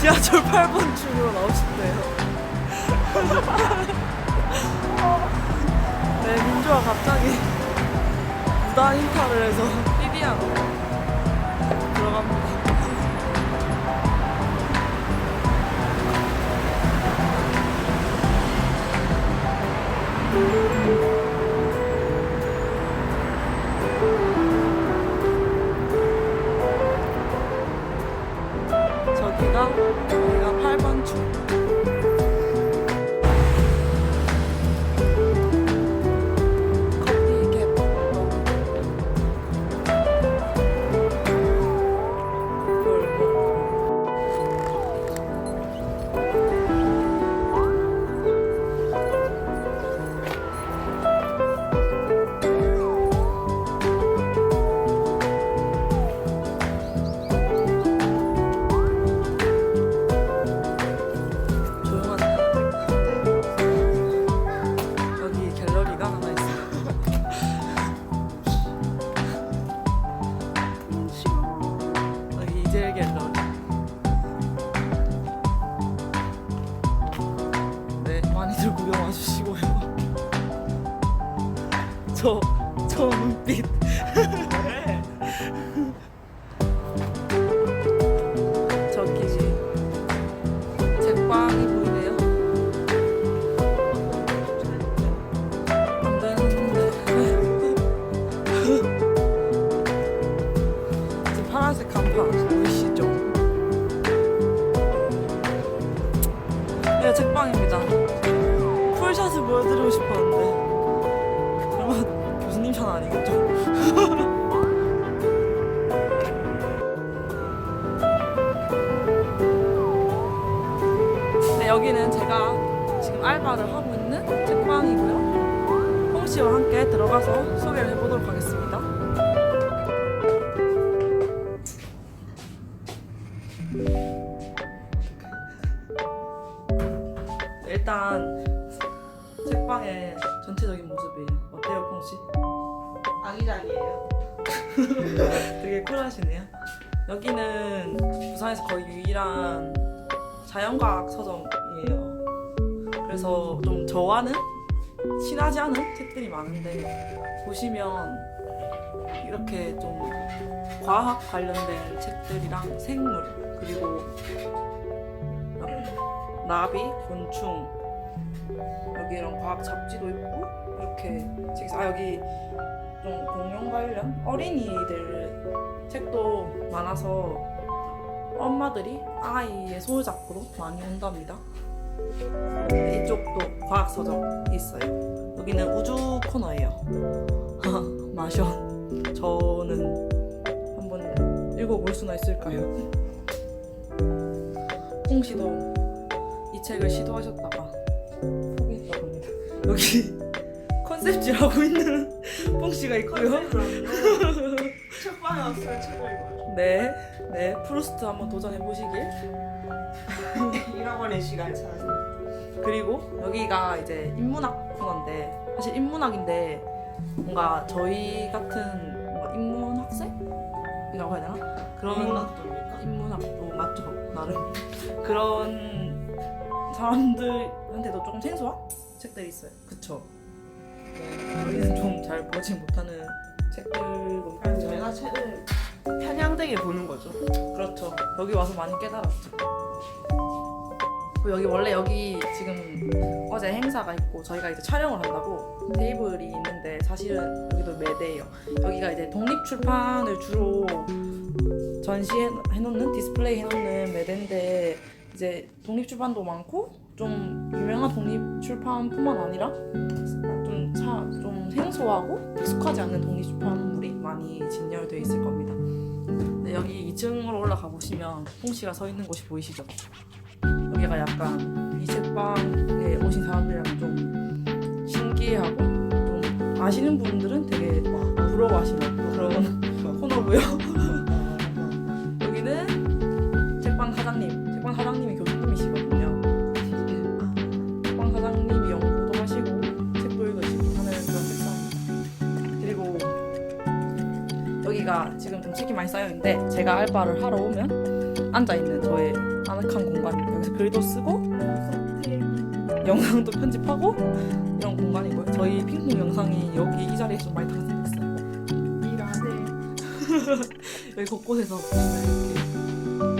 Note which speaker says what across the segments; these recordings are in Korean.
Speaker 1: 지하철 8번 출구로 나오신대요. 네, 민주가 갑자기 무단 인타를 해서 삐비하고 들어갑니다. 저기가 여기가 8번 줄. 네, 많이들 구경 와주시고요. 저, 저 눈빛. 샷을 보여드리고 싶었는데. 설마 교수님 샷 아니겠죠? 네, 여기는 제가 지금 알바를 하고 있는 책방이고요. 홍 씨와 함께 들어가서 소개를 해보도록 하겠습니다.
Speaker 2: 아기자기예요.
Speaker 1: 되게 쿨하시네요. 여기는 부산에서 거의 유일한 자연과학 서점이에요. 그래서 좀 저와는 친하지 않은 책들이 많은데 보시면 이렇게 좀 과학 관련된 책들이랑 생물 그리고 나비, 곤충 여기 이런 과학 잡지도 있고 이렇게 책아 여기 좀 공룡 관련 어린이들 책도 많아서 엄마들이 아이의 손잡고도 많이 온답니다. 네, 이쪽도 과학 서점이 있어요. 여기는 우주 코너예요. 마션. 저는 한번 읽어볼 수나 있을까요? 홍 씨도 이 책을 시도하셨다가 포기했다고 합니다. 여기 컨셉질 하고 있는 뽕 씨가 있고요.
Speaker 2: 책방에 왔어요. 책 읽어요.
Speaker 1: 네, 네, 프루스트 한번 도전해 보시길.
Speaker 2: 잃어버린 시간 찾아서.
Speaker 1: 그리고 여기가 이제 인문학 코너인데 사실 인문학인데 뭔가 저희 같은 뭔가 인문학생이라고 해야 되나? 그런
Speaker 2: 인문학도입니까?
Speaker 1: 인문학도 맞죠 나름 그런 사람들한테도 조금 생소한 책들이 있어요. 그쵸? 네, 여기는 좀 잘 보지 못하는 책들도
Speaker 2: 아니, 저희가 책을 편향되게 보는 거죠.
Speaker 1: 그렇죠. 여기 와서 많이 깨달았죠. 그리고 여기 원래 여기 지금 어제 행사가 있고 저희가 이제 촬영을 한다고 테이블이 있는데 사실은 여기도 매대예요. 여기가 이제 독립 출판을 주로 전시해 놓는 디스플레이 해놓는 매대인데 이제 독립 출판도 많고 좀 유명한 독립 출판뿐만 아니라 생소하고 익숙하지 않은 독립 출판물이 많이 진열되어 있을 겁니다. 네, 여기 2층으로 올라가 보시면 홍 씨가 서 있는 곳이 보이시죠? 여기가 약간 이 책방에 오신 사람들이랑 좀 신기해하고 좀 아시는 분들은 되게 막 부러워하시는 그런 코너고요. 여기는 책방 사장님, 책방 사장님이 교수 지금 좀 책이 많이 쌓여 있는데 제가 알바를 하러 오면 앉아 있는 저의 아늑한 공간입니다. 여기서 글도 쓰고 영상도 편집하고 이런 공간이고요. 저희 핑퐁 영상이 여기 이 자리에 좀 많이 탄생됐어요.
Speaker 2: 일하네.
Speaker 1: 여기 곳곳에서 보시면 이렇게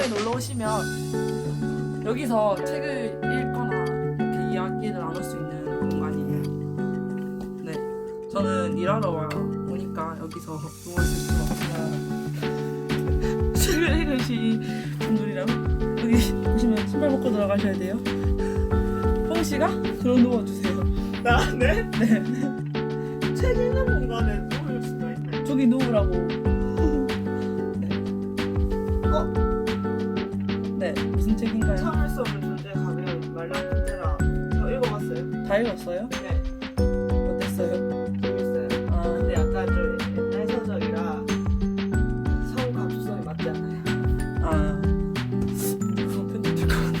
Speaker 1: 책방에 놀러 오시면 여기서 책을 읽거나 이렇게 이야기를 나눌 수 있는 공간이에요. 네, 저는 일하러 와 오니까 여기서 누워 있을 수 없지만 책을 읽으시 분들이랑 여기 보시면 신발 벗고 들어가셔야 돼요. 홍 씨가 들어 누워 주세요.
Speaker 2: 나네?
Speaker 1: 네,
Speaker 2: 책 읽는 공간에 누울 수가 있네.
Speaker 1: 저기 누우라고. 무슨 책인가요?
Speaker 2: 참을 수 없는 존재 가면 말랑 그때라 저 읽어봤어요.
Speaker 1: 다 읽었어요?
Speaker 2: 네,
Speaker 1: 어땠어요?
Speaker 2: 재밌어요.
Speaker 1: 아,
Speaker 2: 근데 약간 좀 옛날 서적이라 성 감수성이 맞지 않아요.
Speaker 1: 아, 그건 편집될 것 같네.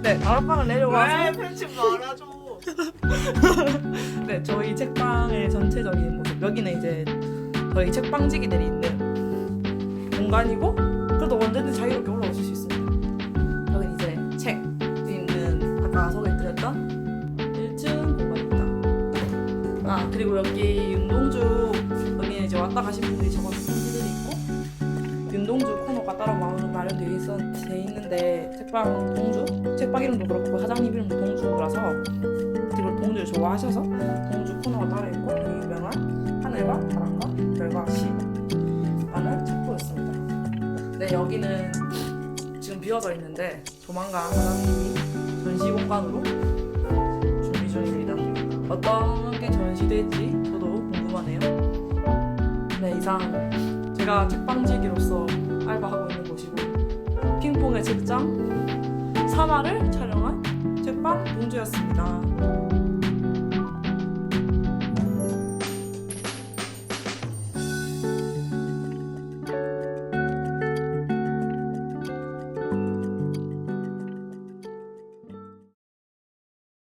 Speaker 1: 네, 다락방을 내려와서
Speaker 2: 편집 말아줘.
Speaker 1: 네, 저희 책방의 전체적인 모습. 여기는 이제 저희 책방지기들이 있는 공간이고, 그래도 언제든 자유롭게 올라오실 수 있습니다. 여기는 이제 책 있는 아까 소개드렸던 1층 공간입니다. 아, 그리고 여기 윤동주 여기는 이제 왔다 가신 분들이 적어준 편지들이 있고, 윤동주 코너가 따로 마- 마련되어 있어, 돼 있는데 책방 동주, 책방 이름도 그렇고 사장님 이름도 동주라서 그리고 동주를 좋아하셔서 동주 코너가 따로 있고 유명한 하늘과 바람과 별과 시라는 책보였습니다. 네 여기는 지금 비어져 있는데 조만간 사장님이 전시 공간으로 준비 중입니다. 어떤 게 전시될지 저도 궁금하네요. 네 이상 제가 책방지기로서 알바하고 있는 곳이고 핑퐁의 책장 3화를 촬영한 책방 동주였습니다.